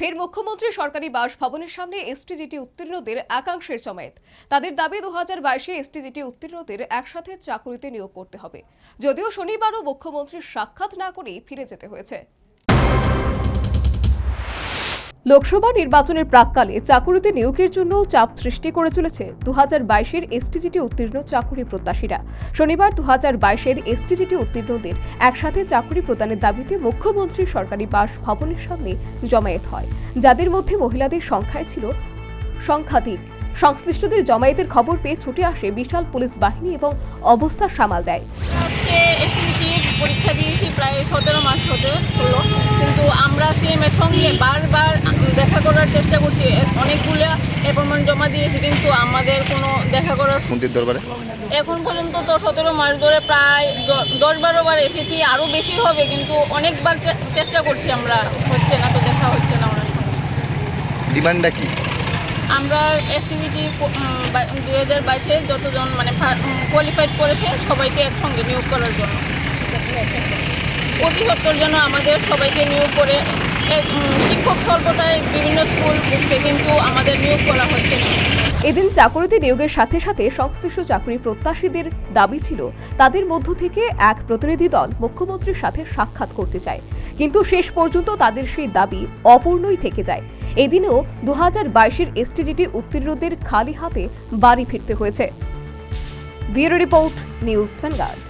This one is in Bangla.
ফের মুখ্যমন্ত্রী সরকারি বাসভবনের সামনে এসটিজিটি উত্তীর্ণদের একাংশের জমায়েত তাদের দাবি দু হাজার বাইশে এসটিজিটি উত্তীর্ণদের একসাথে চাকুরিতে নিয়োগ করতে হবে। যদিও শনিবারও মুখ্যমন্ত্রীর সাক্ষাৎ না করেই ফিরে যেতে হয়েছে। লোকসভা নির্বাচনের প্রাককালে চাকুরিতে নিয়োগের জন্য চাপ সৃষ্টি করে চলেছে দু হাজার বাইশের এসটিজিটি উত্তীর্ণ চাকুরি প্রত্যাশীরা। শনিবার দু হাজার বাইশের এসটিজিটি উত্তীর্ণদের একসাথে চাকুরি প্রদানের দাবিতে মুখ্যমন্ত্রী সরকারি বাসভবনের সামনে জমায়েত হয়, যাদের মধ্যে মহিলাদের সংখ্যায় ছিল সংখ্যাধিক। সংশ্লিষ্টদের জমায়েতের খবর পেয়ে ছুটে আসে বিশাল পুলিশ বাহিনী এবং অবস্থা সামাল দেয়। পরীক্ষা দিয়েছি প্রায় সতেরো মাস হতে হলো। সিএমের সঙ্গে বারবার দেখা করার চেষ্টা করছি। অনেকগুলো অ্যাপয়েন্টমেন্ট জমা দিয়েছি কিন্তু আমাদের কোনো দেখা করার মন্ত্রীর দরবারে? এখন পর্যন্ত তো সতেরো মাস ধরে প্রায় দশ বারো বার এসেছি আরও বেশি হবে কিন্তু অনেকবার চেষ্টা করছি আমরা। হচ্ছে না তো দেখা হচ্ছে না ওনার সঙ্গে। ডিমান্ডটা কি? আমরা এসটিভিটি দুই হাজার বাইশে যতজন মানে কোয়ালিফাইড করেছে সবাইকে একসঙ্গে নিয়োগ করার জন্য। অতি সত্তর জন্য আমাদের সবাইকে নিয়োগ করে শিক্ষক স্বল্পতায় বিভিন্ন স্কুল বুঝতে কিন্তু আমাদের নিয়োগ করা হচ্ছে এদিন চাকরিতে নিয়োগের সাথে সাথে সংশ্লিষ্ট চাকরি প্রত্যাশীদের দাবি ছিল, তাদের মধ্য থেকে এক প্রতিনিধি দল মুখ্যমন্ত্রীর সাথে সাক্ষাৎ করতে চায়। কিন্তু শেষ পর্যন্ত তাদের সেই দাবি অপূর্ণই থেকে যায়। এদিনও দু হাজার বাইশের এসটিজিটি উত্তীর্ণদের খালি হাতে বাড়ি ফিরতে হয়েছে। Bureau report, news vanguard